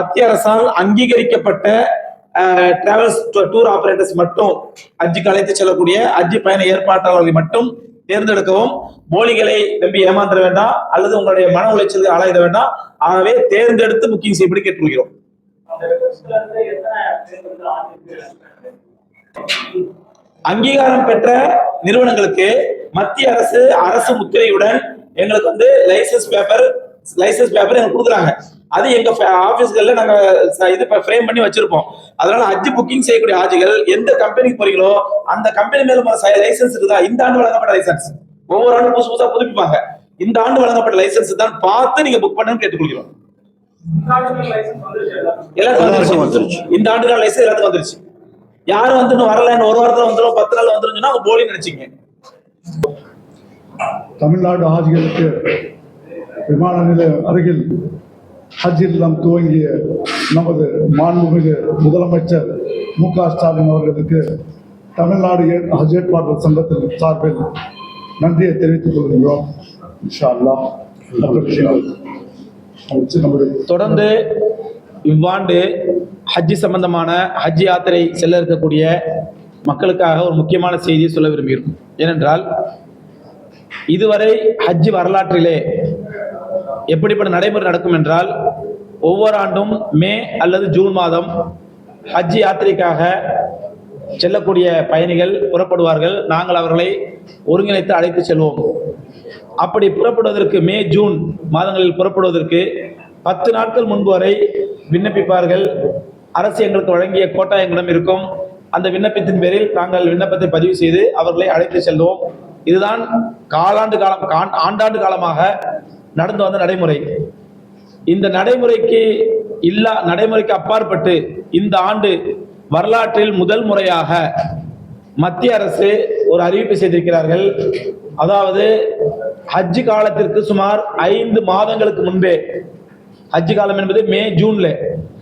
மத்திய அரசால் அங்கீகரிக்கப்பட்ட டிராவல்ஸ் டூர் ஆபரேட்டர்ஸ் மட்டும் ஹஜ்ஜுக்கு அழைத்து செல்லக்கூடிய ஹஜ்ஜி பயண ஏற்பாட்டாளர்களை மட்டும் தேர்ந்தெடுக்கவும் போலிகளை நம்பி ஏமாந்துட வேண்டாம் அல்லது உங்களுடைய மன உளைச்சலுக்கு ஆளாயிட வேண்டாம். ஆகவே தேர்ந்தெடுத்து புக்கிங் செய்யப்படி கேட்டுக்கொள்கிறோம். அங்கீகாரம் பெற்ற நிறுவனங்களுக்கு மத்திய அரசு அரசு முத்திரையுடன் எங்களுக்கு வந்து லைசன்ஸ் பேப்பர் லைசன்ஸ் பேப்பர் எங்களுக்கு கொடுக்குறாங்க. அது எங்க ஆபீஸ்கள்ல நாங்க ச- இது ஃப்ரேம் பண்ணி வச்சிருப்போம். அதனால ஹஜ் புக்கிங் செய்யக்கூடிய ஆஜிகள் எந்த கம்பெனிக்கு போறீங்களோ அந்த கம்பெனி மேல லைசன்ஸ் இருக்குதா? இந்த ஆண்டு வழங்கப்பட்ட லைசன்ஸ் ஒவ்வொரு ஆண்டு புதுசு புதுசா புதுப்பிப்பாங்க. இந்த ஆண்டு வழங்கப்பட்ட லைசன்ஸ் தான் பார்த்து நீங்க புக் பண்ணணும்னு கேட்டுக்கொள்கிறோம். எல்லாருக்கும் வந்துருச்சு. இந்த ஆண்டுக்கான லைசன்ஸ் எல்லாத்துக்கும் வந்துருச்சு. யாரும் வந்து இன்னும் வரல இன்னும் ஒரு வாரத்துல வந்துடும் பத்து நாள் வந்துரும் சொன்னா அவங்க போலின்னு நினைச்சீங்க தமிழ்நாடு ஆஜிகளுக்கு விமான நிலைய அருகில் ஹஜ் இல்லம் துவங்கிய நமது மாண்புமிகு முதலமைச்சர் மு க ஸ்டாலின் அவர்களுக்கு தமிழ்நாடு ஹஜ் ஏற்பாட்டு சங்கத்தின் சார்பில் நன்றியை தெரிவித்துக் கொள்கின்றோம். இன்ஷா அல்லாஹ் தொடர்ந்து இவ்வாண்டு ஹஜ்ஜி சம்பந்தமான ஹஜ் யாத்திரை செல்ல இருக்கக்கூடிய மக்களுக்காக ஒரு முக்கியமான செய்தியை சொல்ல விரும்புகிறோம். ஏனென்றால் இதுவரை ஹஜ் வரலாற்றிலே எப்படிப்பட்ட நடைமுறை நடக்கும் என்றால் ஒவ்வொரு ஆண்டும் மே அல்லது ஜூன் மாதம் ஹஜ் யாத்திரைக்காக செல்லக்கூடிய பயணிகள் புறப்படுவார்கள். நாங்கள் அவர்களை ஒருங்கிணைத்து அழைத்து செல்வோம். அப்படி புறப்படுவதற்கு மே ஜூன் மாதங்களில் புறப்படுவதற்கு பத்து நாட்கள் முன்பு வரை விண்ணப்பிப்பார்கள். அரசு எங்களுக்கு வழங்கிய கோட்டா எங்களிடம் இருக்கும். அந்த விண்ணப்பத்தின் பேரில் நாங்கள் விண்ணப்பத்தை பதிவு செய்து அவர்களை அழைத்து செல்வோம். இதுதான் காலாண்டு காலம் காண்- ஆண்டாண்டு காலமாக நடந்து வந்த நடைமுறை. இந்த நடைமுறைக்கு இல்லா நடைமுறைக்கு அப்பாற்பட்டு இந்த ஆண்டு வரலாற்றில் முதல் முறையாக மத்திய அரசு ஒரு அறிவிப்பு செய்திருக்கிறார்கள். அதாவது ஹஜ்ஜு காலத்திற்கு சுமார் ஐந்து மாதங்களுக்கு முன்பே ஹஜ்ஜு காலம் என்பது மே ஜூன்ல.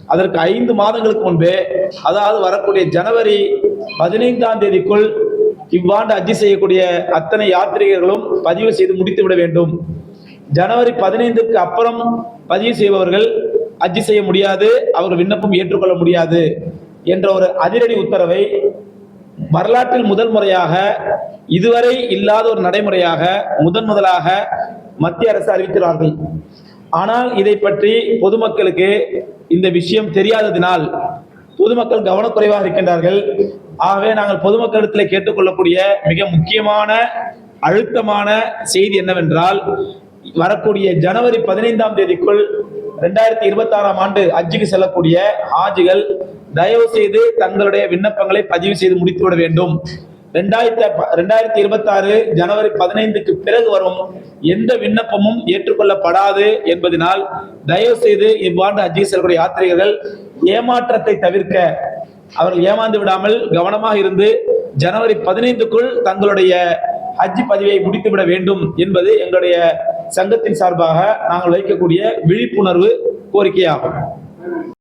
அதற்கு ஐந்து மாதங்களுக்கு முன்பே அதாவது வரக்கூடிய ஜனவரி பதினைந்தாம் தேதிக்குள் இவ்வாண்டு அஜி செய்யக்கூடிய அத்தனை யாத்ரீகர்களும் பதிவு செய்து முடித்து விட வேண்டும். ஜனவரி பதினைந்துக்கு அப்புறம் பதிவு செய்பவர்கள் அஜி செய்ய முடியாது அவர்கள் விண்ணப்பம் ஏற்றுக்கொள்ள முடியாது என்ற ஒரு அதிரடி உத்தரவை வரலாற்றில் முதல் முறையாக இதுவரை இல்லாத ஒரு நடைமுறையாக முதன் முதலாக மத்திய அரசு அறிவிக்கிறார்கள் ஆனால் இதை பற்றி பொதுமக்களுக்கு இந்த விஷயம் தெரியாததினால் பொதுமக்கள் கவனக்குறைவாக இருக்கின்றார்கள். ஆகவே நாங்கள் பொதுமக்களிடத்தில் கேட்டுக்கொள்ளக்கூடிய மிக முக்கியமான அழுத்தமான செய்தி என்னவென்றால் வரக்கூடிய ஜனவரி பதினைந்தாம் தேதிக்குள் ரெண்டாயிரத்தி இருபத்தி ஆறாம் ஆண்டு அஜிக்கு செல்லக்கூடிய ஆஜிகள் தயவு செய்து தங்களுடைய விண்ணப்பங்களை பதிவு செய்து முடித்துவிட வேண்டும். ரெண்டாயிரத்தி ரெண்டாயிரத்தி இருபத்தி ஆறு ஜனவரி பதினைந்துக்கு பிறகு வரும் எந்த விண்ணப்பமும் ஏற்றுக்கொள்ளப்படாது என்பதனால் தயவு செய்து இவ்வாண்டு அஜி செல்லக்கூடிய யாத்திரிகர்கள் ஏமாற்றத்தை தவிர்க்க அவர்கள் ஏமாந்து விடாமல் கவனமாக இருந்து ஜனவரி பதினைந்துக்குள் தங்களுடைய ஹஜ் பதிவை முடித்துவிட வேண்டும் என்பது எங்களுடைய சங்கத்தின் சார்பாக நாங்கள் வைக்கக்கூடிய விழிப்புணர்வு கோரிக்கையாகும்.